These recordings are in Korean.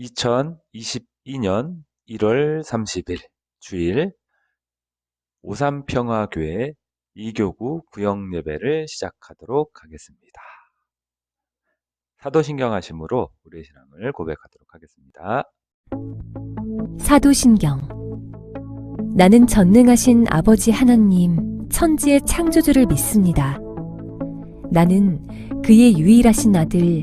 2022년 1월 30일 주일 오삼평화교회 이교구 구역 예배를 시작하도록 하겠습니다. 사도신경 하심으로 우리의 신앙을 고백하도록 하겠습니다. 사도신경 나는 전능하신 아버지 하나님 천지의 창조주를 믿습니다. 나는 그의 유일하신 아들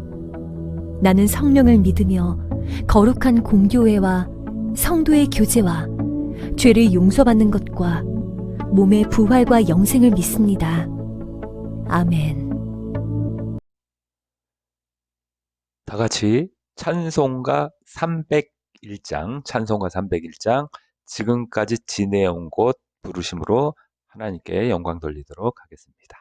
나는 성령을 믿으며 거룩한 공교회와 성도의 교제와 죄를 용서받는 것과 몸의 부활과 영생을 믿습니다. 아멘. 다 같이 찬송가 301장, 찬송가 301장, 지금까지 지내온 곳 부르심으로 하나님께 영광 돌리도록 하겠습니다.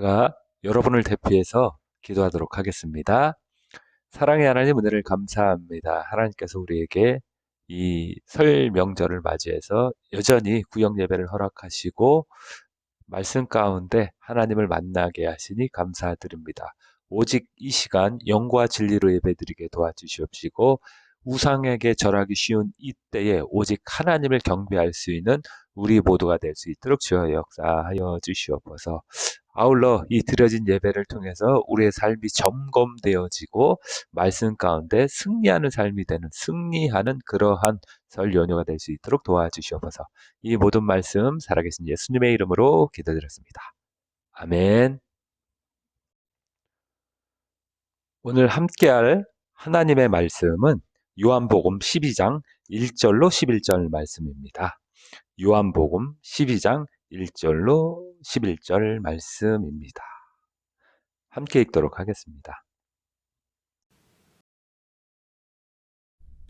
제가 여러분을 대표해서 기도하도록 하겠습니다. 사랑의 하나님 은혜를 감사합니다. 하나님께서 우리에게 이 설 명절을 맞이해서 여전히 구역 예배를 허락하시고 말씀 가운데 하나님을 만나게 하시니 감사드립니다. 오직 이 시간 영과 진리로 예배드리게 도와주시옵시고 우상에게 절하기 쉬운 이때에 오직 하나님을 경배할 수 있는 우리 모두가 될 수 있도록 주여 역사하여 주시옵소서. 아울러 이 드려진 예배를 통해서 우리의 삶이 점검되어지고 말씀 가운데 승리하는 삶이 되는 승리하는 그러한 설 연휴가 될 수 있도록 도와주시옵소서. 이 모든 말씀 살아계신 예수님의 이름으로 기도드렸습니다. 아멘. 오늘 함께할 하나님의 말씀은 요한복음 12장 1절로 11절 말씀입니다. 요한복음 12장 1절로 11절 말씀입니다. 함께 읽도록 하겠습니다.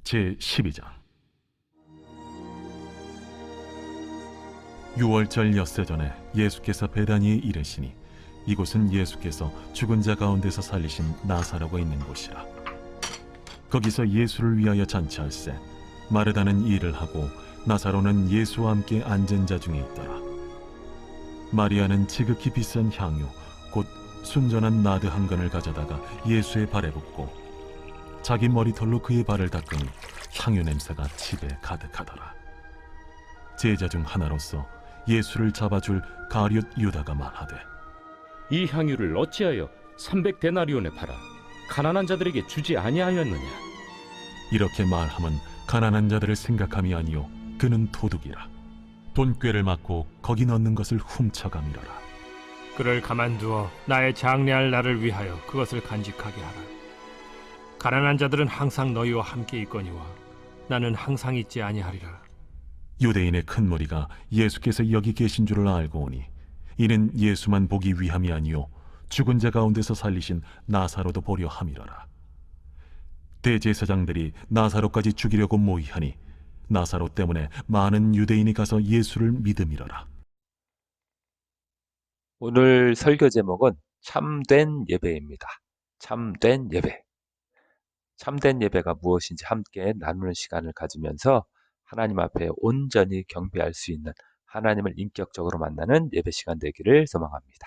제 12장 6월절 엿새 전에 예수께서 베다니에 이르시니 이곳은 예수께서 죽은 자 가운데서 살리신 나사로가 있는 곳이라 거기서 예수를 위하여 잔치할세 마르다는 일을 하고 나사로는 예수와 함께 앉은 자 중에 있더라 마리아는 지극히 비싼 향유 곧 순전한 나드 한 근을 가져다가 예수의 발에 붓고 자기 머리털로 그의 발을 닦으니 향유 냄새가 집에 가득하더라. 제자 중 하나로서 예수를 잡아줄 가룟 유다가 말하되 이 향유를 어찌하여 300데나리온에 팔아 가난한 자들에게 주지 아니하였느냐 이렇게 말함은 가난한 자들을 생각함이 아니요 그는 도둑이라 돈꾀를 맞고 거기 넣는 것을 훔쳐가미러라 그를 가만두어 나의 장래할 날을 위하여 그것을 간직하게 하라. 가난한 자들은 항상 너희와 함께 있거니와 나는 항상 있지 아니하리라. 유대인의 큰 무리가 예수께서 여기 계신 줄을 알고 오니 이는 예수만 보기 위함이 아니요 죽은 자 가운데서 살리신 나사로도 보려 함이로라 대제사장들이 나사로까지 죽이려고 모의하니 나사로 때문에 많은 유대인이 가서 예수를 믿음이로라 오늘 설교 제목은 참된 예배입니다. 참된 예배. 참된 예배가 무엇인지 함께 나누는 시간을 가지면서 하나님 앞에 온전히 경배할 수 있는 하나님을 인격적으로 만나는 예배 시간 되기를 소망합니다.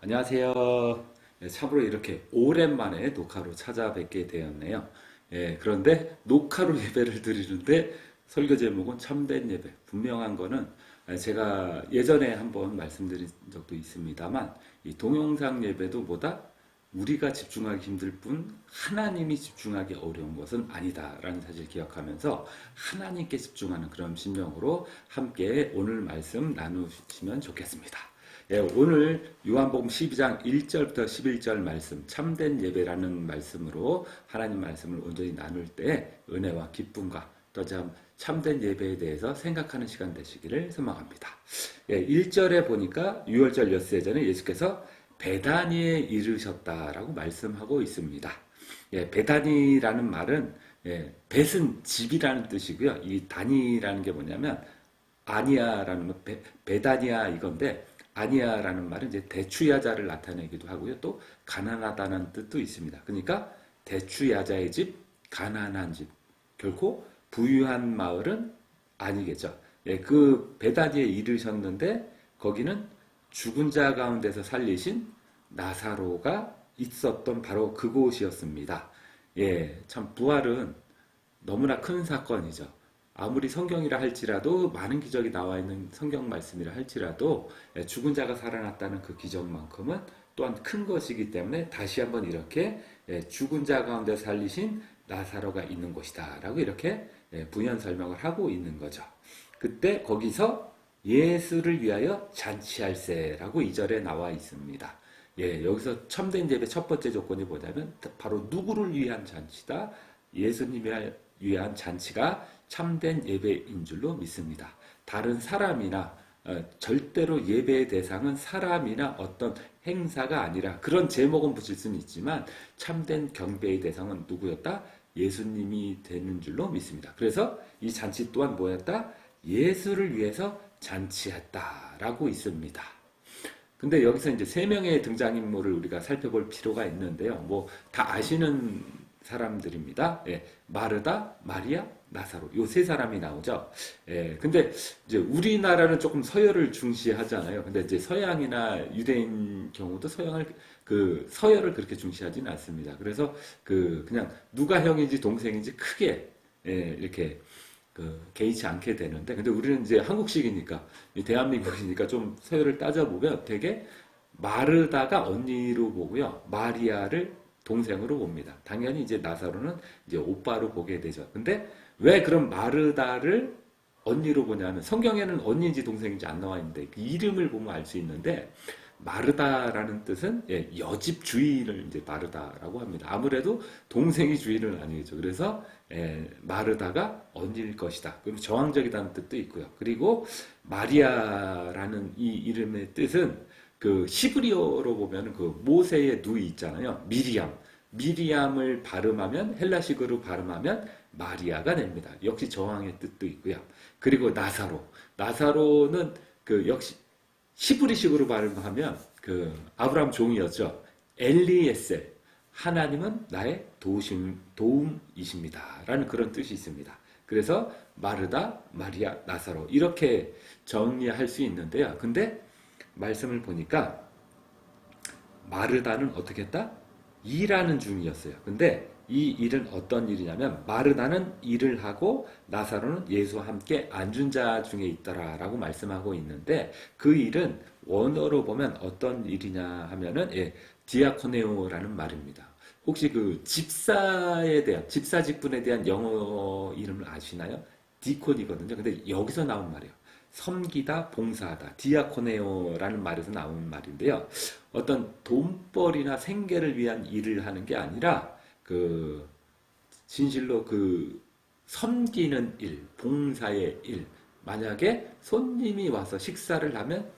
안녕하세요. 예, 참으로 이렇게 오랜만에 녹화로 찾아뵙게 되었네요. 예, 그런데 녹화로 예배를 드리는데 설교 제목은 참된 예배. 분명한 거는 아, 제가 예전에 한번 말씀드린 적도 있습니다만 이 동영상 예배도 보다 우리가 집중하기 힘들 뿐 하나님이 집중하기 어려운 것은 아니다라는 사실 기억하면서 하나님께 집중하는 그런 심령으로 함께 오늘 말씀 나누시면 좋겠습니다. 예, 오늘 요한복음 12장 1절부터 11절 말씀 참된 예배라는 말씀으로 하나님 말씀을 온전히 나눌 때 은혜와 기쁨과 또 참 참된 예배에 대해서 생각하는 시간 되시기를 소망합니다. 예, 1절에 보니까 6월절 엿새 전에 예수께서 베다니에 이르셨다라고 말씀하고 있습니다. 예, 베다니라는 말은 예, 벳은 집이라는 뜻이고요. 이 다니라는 게 뭐냐면 아니야라는 말, 베, 베다니아 이건데 아니야라는 말은 이제 대추야자를 나타내기도 하고요. 또 가난하다는 뜻도 있습니다. 그러니까 대추야자의 집, 가난한 집. 결코 부유한 마을은 아니겠죠. 예, 그 베다니에 이르셨는데 거기는 죽은 자 가운데서 살리신 나사로가 있었던 바로 그곳이었습니다. 예, 참 부활은 너무나 큰 사건이죠. 아무리 성경이라 할지라도 많은 기적이 나와 있는 성경 말씀이라 할지라도 예, 죽은 자가 살아났다는 그 기적만큼은 또한 큰 것이기 때문에 다시 한번 이렇게 예, 죽은 자 가운데 살리신 나사로가 있는 곳이다 라고 이렇게 예, 부연 설명을 하고 있는 거죠. 그때 거기서 예수를 위하여 잔치할세라고 이절에 나와 있습니다. 예, 여기서 참된 예배 첫 번째 조건이 뭐냐면 바로 누구를 위한 잔치다? 예수님을 위한 잔치가 참된 예배인 줄로 믿습니다. 다른 사람이나 어, 절대로 예배의 대상은 사람이나 어떤 행사가 아니라 그런 제목은 붙일 수는 있지만 참된 경배의 대상은 누구였다? 예수님이 되는 줄로 믿습니다. 그래서 이 잔치 또한 뭐였다? 예수를 위해서 잔치했다라고 있습니다. 근데 여기서 이제 세 명의 등장인물을 우리가 살펴볼 필요가 있는데요. 뭐 다 아시는 사람들입니다. 예, 마르다, 마리아, 나사로 요 세 사람이 나오죠. 예, 근데 이제 우리나라는 조금 서열을 중시하잖아요. 근데 이제 서양이나 유대인 경우도 서양을 그 서열을 그렇게 중시하지는 않습니다. 그래서 그 그냥 누가 형인지 동생인지 크게 예, 이렇게 그 개의치 않게 되는데 근데 우리는 이제 한국식이니까 이 대한민국이니까 좀 서열을 따져 보면 되게 마르다가 언니로 보고요 마리아를 동생으로 봅니다. 당연히 이제 나사로는 이제 오빠로 보게 되죠. 근데 왜 그럼 마르다를 언니로 보냐면 성경에는 언니인지 동생인지 안 나와 있는데 그 이름을 보면 알 수 있는데 마르다라는 뜻은 예, 여집 주인을 이제 마르다라고 합니다. 아무래도 동생이 주인은 아니겠죠. 그래서 예, 마르다가 언니일 것이다. 그럼 저항적이다는 뜻도 있고요. 그리고 마리아라는 이 이름의 뜻은 그 시브리어로 보면 그 모세의 누이 있잖아요. 미리암. 미리암을 발음하면 헬라식으로 발음하면 마리아가 됩니다. 역시 저항의 뜻도 있고요. 그리고 나사로. 나사로는 그 역시 시브리식으로 발음하면 그 아브라함 종이었죠. 엘리에셀. 하나님은 나의 도우심, 도움이십니다. 라는 그런 뜻이 있습니다. 그래서 마르다, 마리아, 나사로 이렇게 정리할 수 있는데요. 근데 말씀을 보니까 마르다는 어떻게 했다? 일하는 중이었어요. 근데 이 일은 어떤 일이냐면 마르다는 일을 하고 나사로는 예수와 함께 앉은 자 중에 있더라라고 말씀하고 있는데 그 일은 원어로 보면 어떤 일이냐 하면은 예, 디아코네오라는 말입니다. 혹시 그 집사에 대한 집사 직분에 대한 영어 이름을 아시나요? 디콘이거든요. 근데 여기서 나온 말이에요. 섬기다, 봉사하다, 디아코네오라는 말에서 나온 말인데요. 어떤 돈벌이나 생계를 위한 일을 하는 게 아니라 그 진실로 그 섬기는 일, 봉사의 일. 만약에 손님이 와서 식사를 하면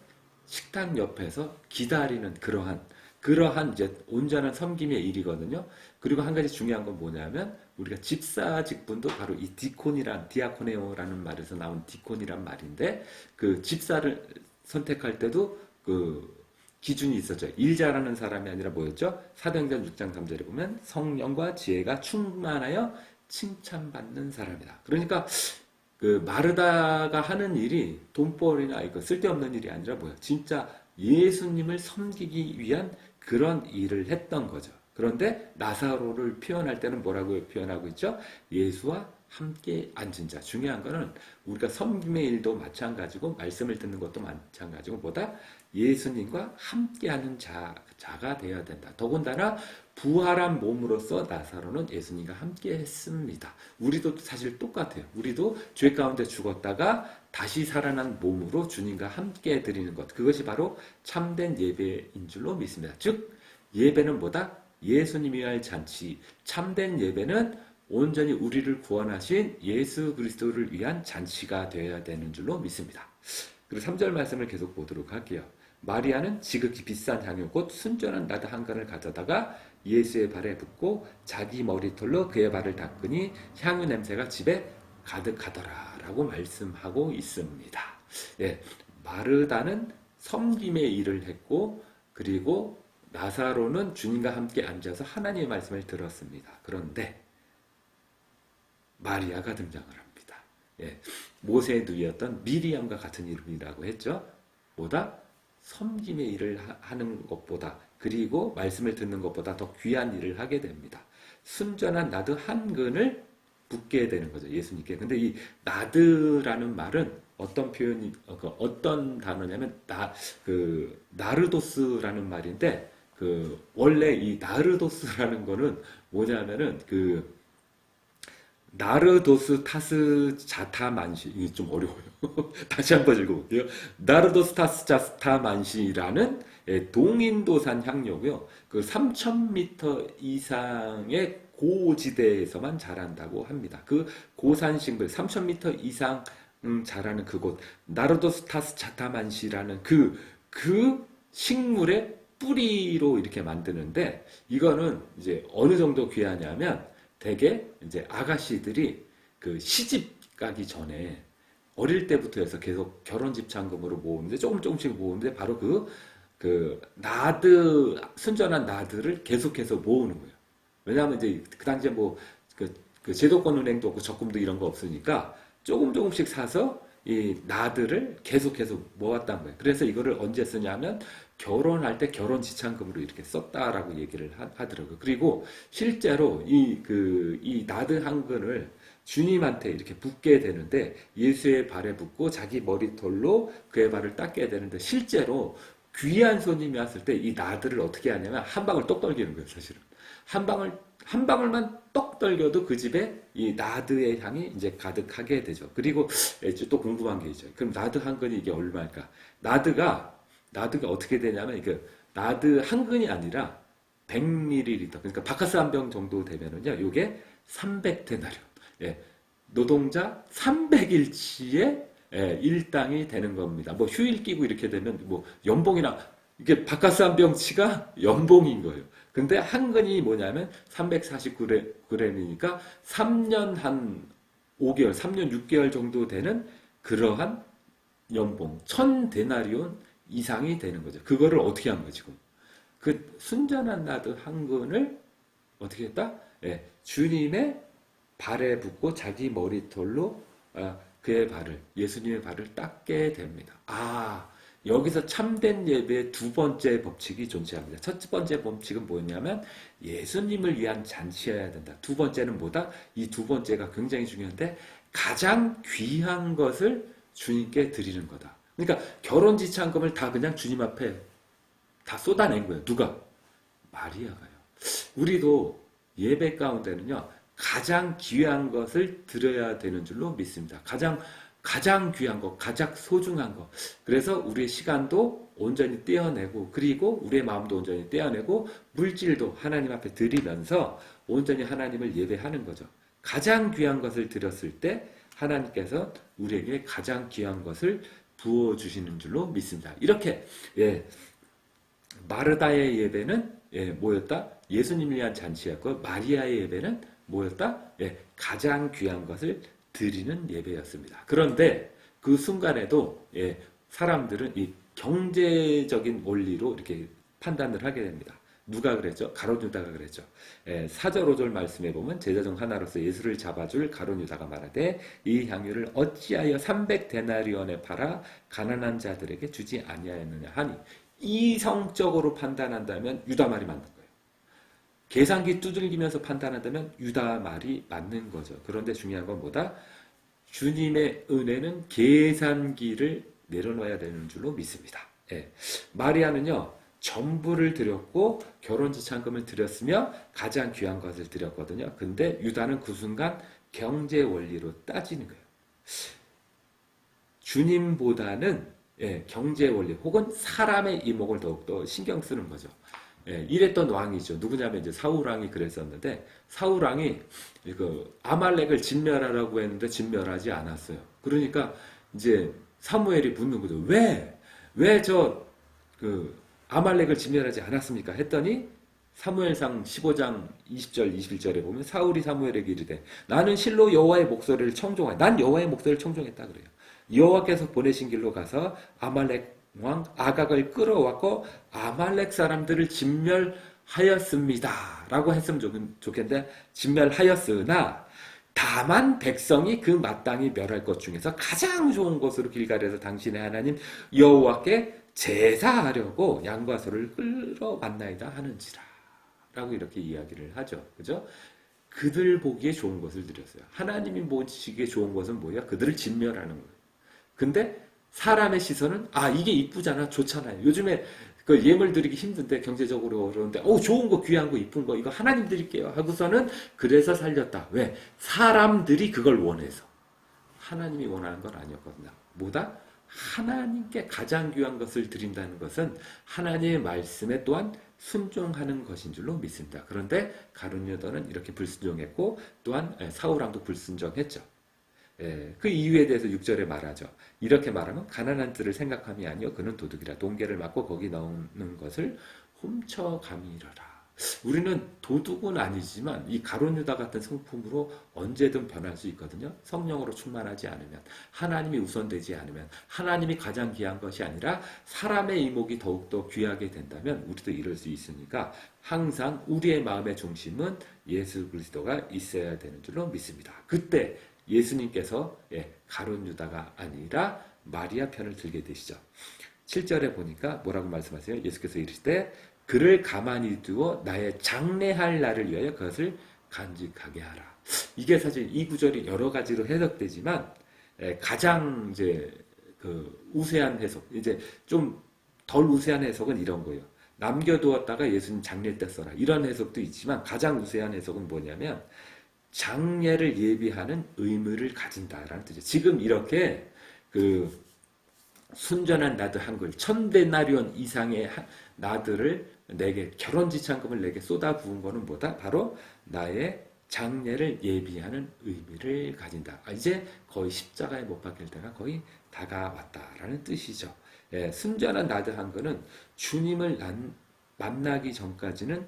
식당 옆에서 기다리는 그러한 그러한 이제 온전한 섬김의 일이거든요. 그리고 한 가지 중요한 건 뭐냐면 우리가 집사 직분도 바로 이 디콘이란 디아코네오라는 말에서 나온 디콘이란 말인데 그 집사를 선택할 때도 그 기준이 있었죠. 일 잘하는 사람이 아니라 뭐였죠? 사도행전 6장 3절에 보면 성령과 지혜가 충만하여 칭찬받는 사람이다. 그러니까 그 마르다가 하는 일이 돈벌이나 이거 쓸데없는 일이 아니라 뭐야? 진짜 예수님을 섬기기 위한 그런 일을 했던 거죠. 그런데 나사로를 표현할 때는 뭐라고 표현하고 있죠? 예수와 함께 앉은 자. 중요한 거는 우리가 섬김의 일도 마찬가지고 말씀을 듣는 것도 마찬가지고 뭐다? 예수님과 함께하는 자, 자가 되어야 된다. 더군다나 부활한 몸으로서 나사로는 예수님과 함께 했습니다. 우리도 사실 똑같아요. 우리도 죄 가운데 죽었다가 다시 살아난 몸으로 주님과 함께 드리는 것. 그것이 바로 참된 예배인 줄로 믿습니다. 즉, 예배는 뭐다? 예수님이 할 잔치. 참된 예배는 온전히 우리를 구원하신 예수 그리스도를 위한 잔치가 되어야 되는 줄로 믿습니다. 그리고 3절 말씀을 계속 보도록 할게요. 마리아는 지극히 비싼 향유 곧 순전한 나드 한 간을 가져다가 예수의 발에 붓고 자기 머리털로 그의 발을 닦으니 향유 냄새가 집에 가득하더라 라고 말씀하고 있습니다. 예, 마르다는 섬김의 일을 했고 그리고 나사로는 주님과 함께 앉아서 하나님의 말씀을 들었습니다. 그런데 마리아가 등장을 합니다. 예, 모세의 누이였던 미리암과 같은 이름이라고 했죠. 보다 섬김의 일을 하- 하는 것보다 그리고 말씀을 듣는 것보다 더 귀한 일을 하게 됩니다. 순전한 나드 한 근을 붓게 되는 거죠. 예수님께. 근데 이 나드라는 말은 어떤 표현이 어, 그 어떤 단어냐면 나 그 나르도스라는 말인데 그 원래 이 나르도스라는 거는 뭐냐면은 그 나르도스 타스 자타 만시 이게 좀 어려워요. 다시 한번 읽어볼게요. 나르도스 타스 자타 만시라는 예, 동인도산 향료고요. 그 3,000m 이상의 고지대에서만 자란다고 합니다. 그 고산 식물 3,000m 이상 음, 자라는 그곳 나르도스 타스 자타만시라는 그그 식물의 뿌리로 이렇게 만드는데 이거는 이제 어느 정도 귀하냐면 대개 이제 아가씨들이 그 시집 가기 전에 어릴 때부터 해서 계속 결혼 집착금으로 모으는데 조금 조금씩 모으는데 바로 그, 그 나드, 순전한 나드를 계속해서 모으는 거예요. 왜냐하면 이제 그 당시에 뭐 그, 그 제도권 은행도 없고 적금도 이런 거 없으니까 조금 조금씩 사서 이 나드를 계속해서 모았단 거예요. 그래서 이거를 언제 쓰냐면 결혼할 때 결혼 지참금으로 이렇게 썼다라고 얘기를 하, 더라고요 그리고 실제로 이 그 이 나드 한 근을 주님한테 이렇게 붙게 되는데 예수의 발에 붙고 자기 머리털로 그의 발을 닦게 되는데 실제로 귀한 손님이 왔을 때 이 나들을 어떻게 하냐면 한 방울 똑 떨기는 거예요, 사실은. 한 방울 한 방울만 떡 떨겨도 그 집에 이 나드의 향이 이제 가득하게 되죠. 그리고 또 궁금한 게 있죠. 그럼 나드 한 근이 이게 얼마일까? 나드가 나드가 어떻게 되냐면 이게 나드 한 근이 아니라 100ml 그러니까 바카스 한 병 정도 되면은요. 요게 300데나리온. 예. 노동자 300일치의 예, 일당이 되는 겁니다. 뭐 휴일 끼고 이렇게 되면 뭐 연봉이나 이게 바카스 한 병치가 연봉인 거예요. 근데 한 근이 뭐냐면 349g이니까 3년 한 5개월, 3년 6개월 정도 되는 그러한 연봉, 1000데나리온 이상이 되는 거죠. 그거를 어떻게 한 거지, 지금? 그 순전한 나드 한 근을 어떻게 했다? 예, 주님의 발에 붙고 자기 머리털로 아, 그의 발을, 예수님의 발을 닦게 됩니다. 아, 여기서 참된 예배의 두 번째 법칙이 존재합니다. 첫 번째 법칙은 뭐냐면 예수님을 위한 잔치여야 된다. 두 번째는 뭐다? 이 두 번째가 굉장히 중요한데 가장 귀한 것을 주님께 드리는 거다. 그러니까 결혼 지참금을 다 그냥 주님 앞에 다 쏟아낸 거예요. 누가? 마리아가요. 우리도 예배 가운데는요, 가장 귀한 것을 드려야 되는 줄로 믿습니다. 가장, 가장 귀한 것, 가장 소중한 것. 그래서 우리의 시간도 온전히 떼어내고, 그리고 우리의 마음도 온전히 떼어내고, 물질도 하나님 앞에 드리면서 온전히 하나님을 예배하는 거죠. 가장 귀한 것을 드렸을 때, 하나님께서 우리에게 가장 귀한 것을 부어 주시는 줄로 믿습니다. 이렇게, 예, 마르다의 예배는 예, 뭐였다? 예수님을 위한 잔치였고 마리아의 예배는 뭐였다? 예, 가장 귀한 것을 드리는 예배였습니다. 그런데 그 순간에도 예, 사람들은 이 경제적인 원리로 이렇게 판단을 하게 됩니다. 누가 그랬죠? 가론 유다가 그랬죠. 예, 4절 5절 말씀에 보면 제자 중 하나로서 예수를 잡아줄 가론 유다가 말하되 이 향유를 어찌하여 300데나리온에 팔아 가난한 자들에게 주지 아니하였느냐 하니 이성적으로 판단한다면 유다 말이 맞는 거예요. 계산기 두들기면서 판단한다면 유다 말이 맞는 거죠. 그런데 중요한 건 뭐다? 주님의 은혜는 계산기를 내려놔야 되는 줄로 믿습니다. 예. 마리아는요, 전부를 드렸고 결혼 지참금을 드렸으며 가장 귀한 것을 드렸거든요. 근데 유다는 그 순간 경제 원리로 따지는 거예요. 주님보다는 예, 경제 원리 혹은 사람의 이목을 더욱더 신경 쓰는 거죠. 예, 이랬던 왕이죠. 누구냐면 이제 사울 왕이 그랬었는데 사울 왕이 그 아말렉을 진멸하라고 했는데 진멸하지 않았어요. 그러니까 이제 사무엘이 묻는 거죠. 왜? 왜 저 그 아말렉을 진멸하지 않았습니까? 했더니 사무엘상 15장 20절 21절에 보면 사울이 사무엘에게 이르되 나는 실로 여호와의 목소리를 청종하여 난 여호와의 목소리를 청종했다 그래요. 여호와께서 보내신 길로 가서 아말렉 왕 아각을 끌어왔고 아말렉 사람들을 진멸하였습니다. 라고 했으면 좋- 좋겠는데 진멸하였으나 다만 백성이 그 마땅히 멸할 것 중에서 가장 좋은 것으로 길갈에서 당신의 하나님 여호와께 제사하려고 양과 소를 끌어왔나이다 하는지라 라고 이렇게 이야기를 하죠. 그죠? 그들 보기에 좋은 것을 드렸어요. 하나님이 보시기에 좋은 것은 뭐야? 그들을 진멸하는 거예요. 근데 사람의 시선은 아 이게 이쁘잖아 좋잖아요. 요즘에 그 예물 드리기 힘든데 경제적으로 어려운데 어 좋은 거 귀한 거 이쁜 거 이거 하나님 드릴게요. 하고서는 그래서 살렸다. 왜? 사람들이 그걸 원해서. 하나님이 원하는 건 아니었거든요. 뭐다? 하나님께 가장 귀한 것을 드린다는 것은 하나님의 말씀에 또한 순종하는 것인 줄로 믿습니다. 그런데 가룟 유다는 이렇게 불순종했고 또한 사울왕도 불순종했죠 예, 그 이유에 대해서 6절에 말하죠. 이렇게 말하면 가난한 들을 생각함이 아니요 그는 도둑이라 동계를 맞고 거기 넣는 것을 훔쳐감이러라. 우리는 도둑은 아니지만 이 가론유다 같은 성품으로 언제든 변할 수 있거든요. 성령으로 충만하지 않으면 하나님이 우선되지 않으면 하나님이 가장 귀한 것이 아니라 사람의 이목이 더욱더 귀하게 된다면 우리도 이럴 수 있으니까 항상 우리의 마음의 중심은 예수 그리스도가 있어야 되는 줄로 믿습니다. 그때 예수님께서 예, 가론 유다가 아니라 마리아 편을 들게 되시죠. 7절에 보니까 뭐라고 말씀하세요? 예수께서 이르시되 그를 가만히 두어 나의 장래할 날을 위하여 그것을 간직하게 하라. 이게 사실 이 구절이 여러 가지로 해석되지만 에, 가장 이제 그 우세한 해석, 이제 좀 덜 우세한 해석은 이런 거예요. 남겨두었다가 예수님 장례 때 써라. 이런 해석도 있지만 가장 우세한 해석은 뭐냐면 장례를 예비하는 의무를 가진다라는 뜻이에요. 지금 이렇게 그 순전한 나드 한글 천데나리온 이상의 하- 나드를 내게 결혼 지참금을 내게 쏟아 부은 거는 뭐다? 바로 나의 장례를 예비하는 의미를 가진다. 아, 이제 거의 십자가에 못 박힐 때가 거의 다가왔다라는 뜻이죠. 예, 순전한 나드 한글은 주님을 난- 만나기 전까지는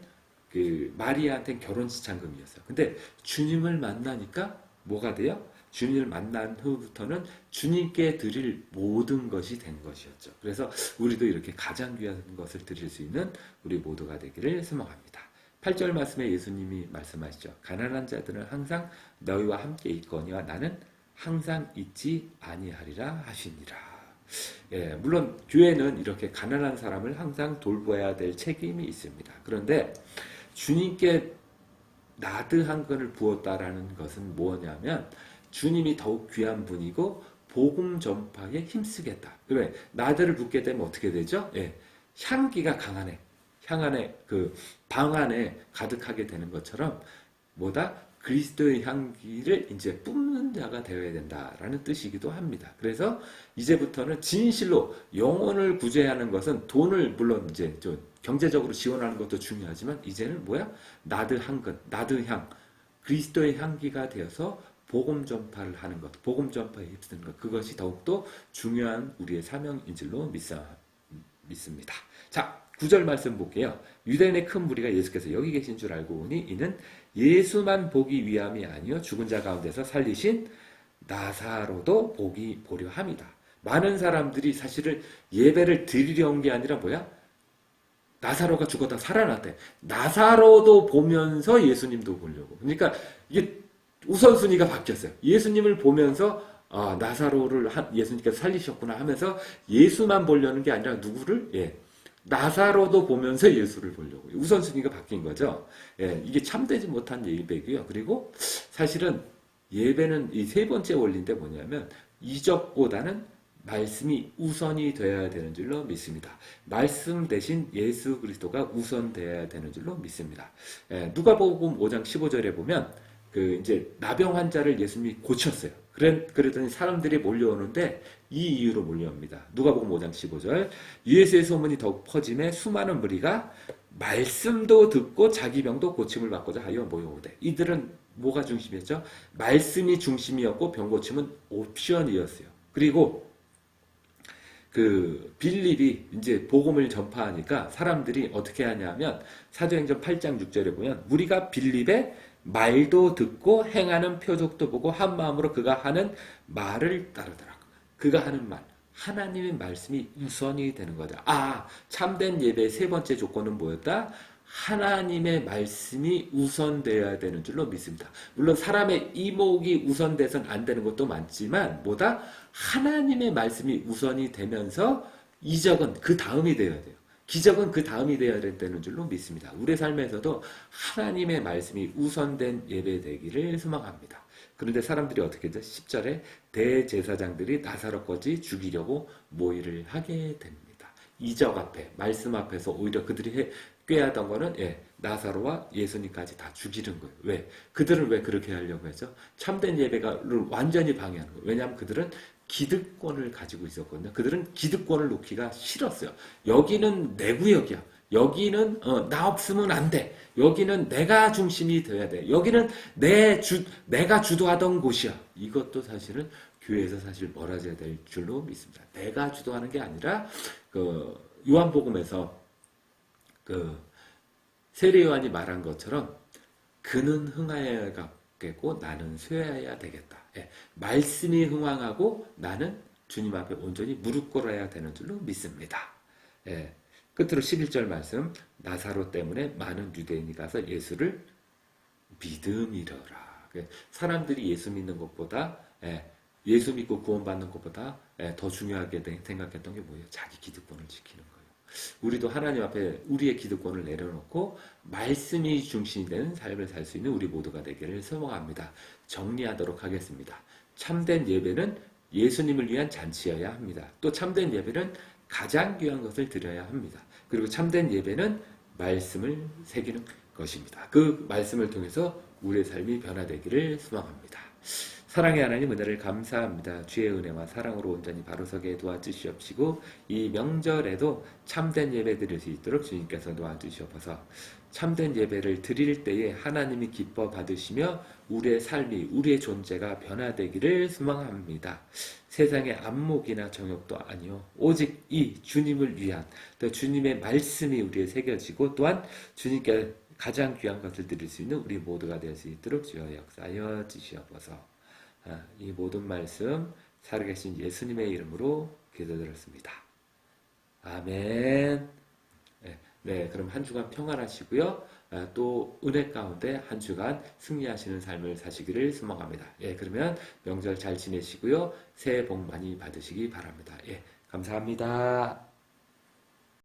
그 마리아한테 결혼 지참금이었어요. 근데 주님을 만나니까 뭐가 돼요? 주님을 만난 후부터는 주님께 드릴 모든 것이 된 것이었죠. 그래서 우리도 이렇게 가장 귀한 것을 드릴 수 있는 우리 모두가 되기를 소망합니다. 8절 말씀에 예수님이 말씀하시죠. 가난한 자들은 항상 너희와 함께 있거니와 나는 항상 있지 아니하리라 하시니라. 예, 물론 교회는 이렇게 가난한 사람을 항상 돌보아야 될 책임이 있습니다. 그런데 주님께 나드한 건을 부었다라는 것은 뭐냐면 주님이 더욱 귀한 분이고 복음 전파에 힘쓰겠다. 왜 나드를 붓게 되면 어떻게 되죠? 예, 향기가 강하네. 향 안에 그 방 안에 가득하게 되는 것처럼 뭐다 그리스도의 향기를 이제 뿜는 자가 되어야 된다라는 뜻이기도 합니다. 그래서 이제부터는 진실로 영혼을 구제하는 것은 돈을 물론 이제 저 경제적으로 지원하는 것도 중요하지만 이제는 뭐야 나드 한근 나드 향 그리스도의 향기가 되어서 복음 전파를 하는 것, 복음 전파에 힘쓰는 것, 그것이 더욱더 중요한 우리의 사명인 줄로 믿습니다. 자, 구절 말씀 볼게요. 유대인의 큰 무리가 예수께서 여기 계신 줄 알고 오니 이는 예수만 보기 위함이 아니요 죽은 자 가운데서 살리신 나사로도 보기 보려 함이다. 많은 사람들이 사실은 예배를 드리려 온 게 아니라 뭐야? 나사로가 죽었다 살아났대. 나사로도 보면서 예수님도 보려고. 그러니까 이게 우선순위가 바뀌었어요. 예수님을 보면서 아, 나사로를 한- 예수님께서 살리셨구나 하면서 예수만 보려는 게 아니라 누구를? 예. 나사로도 보면서 예수를 보려고. 우선순위가 바뀐 거죠. 예, 이게 참되지 못한 예배고요. 그리고 사실은 예배는 이 세 번째 원리인데 뭐냐면 이적보다는 말씀이 우선이 되어야 되는 줄로 믿습니다. 말씀 대신 예수 그리스도가 우선 되어야 되는 줄로 믿습니다. 예, 누가복음 5장 15절에 보면 그 이제 나병 환자를 예수님이 고쳤어요. 그래, 그랬더니 사람들이 몰려오는데 이 이유로 몰려옵니다. 누가복음 5장 15절 예수의 소문이 더욱 퍼짐에 수많은 무리가 말씀도 듣고 자기 병도 고침을 받고자 하여 모여오되 이들은 뭐가 중심이었죠? 말씀이 중심이었고 병 고침은 옵션이었어요. 그리고 그 빌립이 이제 복음을 전파하니까 사람들이 어떻게 하냐면 사도행전 8장 6절에 보면 우리가 빌립의 말도 듣고 행하는 표적도 보고 한 마음으로 그가 하는 말을 따르더라. 그가 하는 말 하나님의 말씀이 우선이 되는 거다. 아 참된 예배의 세 번째 조건은 뭐였다? 하나님의 말씀이 우선되어야 되는 줄로 믿습니다. 물론 사람의 이목이 우선돼선 안 되는 것도 많지만 뭐다? 하나님의 말씀이 우선이 되면서 이적은 그 다음이 되어야 돼요. 기적은 그 다음이 되어야 된다는 줄로 믿습니다. 우리 삶에서도 하나님의 말씀이 우선된 예배 되기를 소망합니다. 그런데 사람들이 어떻게 되죠? 10절에 대제사장들이 나사로까지 죽이려고 모의를 하게 됩니다. 이적 앞에, 말씀 앞에서 오히려 그들이 해, 꾀하던 거는 예, 나사로와 예수님까지 다 죽이는 거예요. 왜? 그들은 왜 그렇게 하려고 했죠? 참된 예배가를 완전히 방해하는 거예요. 왜냐하면 그들은 기득권을 가지고 있었거든요. 그들은 기득권을 놓기가 싫었어요. 여기는 내 구역이야. 여기는 어, 나 없으면 안 돼. 여기는 내가 중심이 돼야 돼. 여기는 내 주, 내가 주도하던 곳이야. 이것도 사실은 교회에서 사실 멀어져야 될 줄로 믿습니다. 내가 주도하는 게 아니라 그 요한복음에서 그 세례 요한이 말한 것처럼 그는 흥하여야 겠고 나는 쇠하여야 되겠다. 예, 말씀이 흥왕하고 나는 주님 앞에 온전히 무릎 꿇어야 되는 줄로 믿습니다. 예, 끝으로 11절 말씀 나사로 때문에 많은 유대인이 가서 예수를 믿음이러라. 그 사람들이 예수 믿는 것보다 예, 예수 믿고 구원받는 것보다 예, 더 중요하게 된- 생각했던 게 뭐예요? 자기 기득권을 지키는 거예요. 우리도 하나님 앞에 우리의 기득권을 내려놓고 말씀이 중심이 되는 삶을 살 수 있는 우리 모두가 되기를 소망합니다. 정리하도록 하겠습니다. 참된 예배는 예수님을 위한 잔치여야 합니다. 또 참된 예배는 가장 귀한 것을 드려야 합니다. 그리고 참된 예배는 말씀을 새기는 것입니다. 그 말씀을 통해서 우리의 삶이 변화되기를 소망합니다. 사랑의 하나님 은혜를 감사합니다. 주의 은혜와 사랑으로 온전히 바로서게 도와주시옵시고 이 명절에도 참된 예배 드릴 수 있도록 주님께서 도와주시옵소서. 참된 예배를 드릴 때에 하나님이 기뻐 받으시며 우리의 삶이 우리의 존재가 변화되기를 소망합니다. 세상의 안목이나 정욕도 아니요 오직 이 주님을 위한 또 주님의 말씀이 우리에 새겨지고 또한 주님께 가장 귀한 것을 드릴 수 있는 우리 모두가 될 수 있도록 주여 역사하여 주시옵소서. 아, 이 모든 말씀 살아계신 예수님의 이름으로 기도드렸습니다. 아멘. 네, 네, 그럼 한 주간 평안하시고요. 아, 또 은혜 가운데 한 주간 승리하시는 삶을 사시기를 소망합니다. 예, 그러면 명절 잘 지내시고요. 새해 복 많이 받으시기 바랍니다. 예, 감사합니다.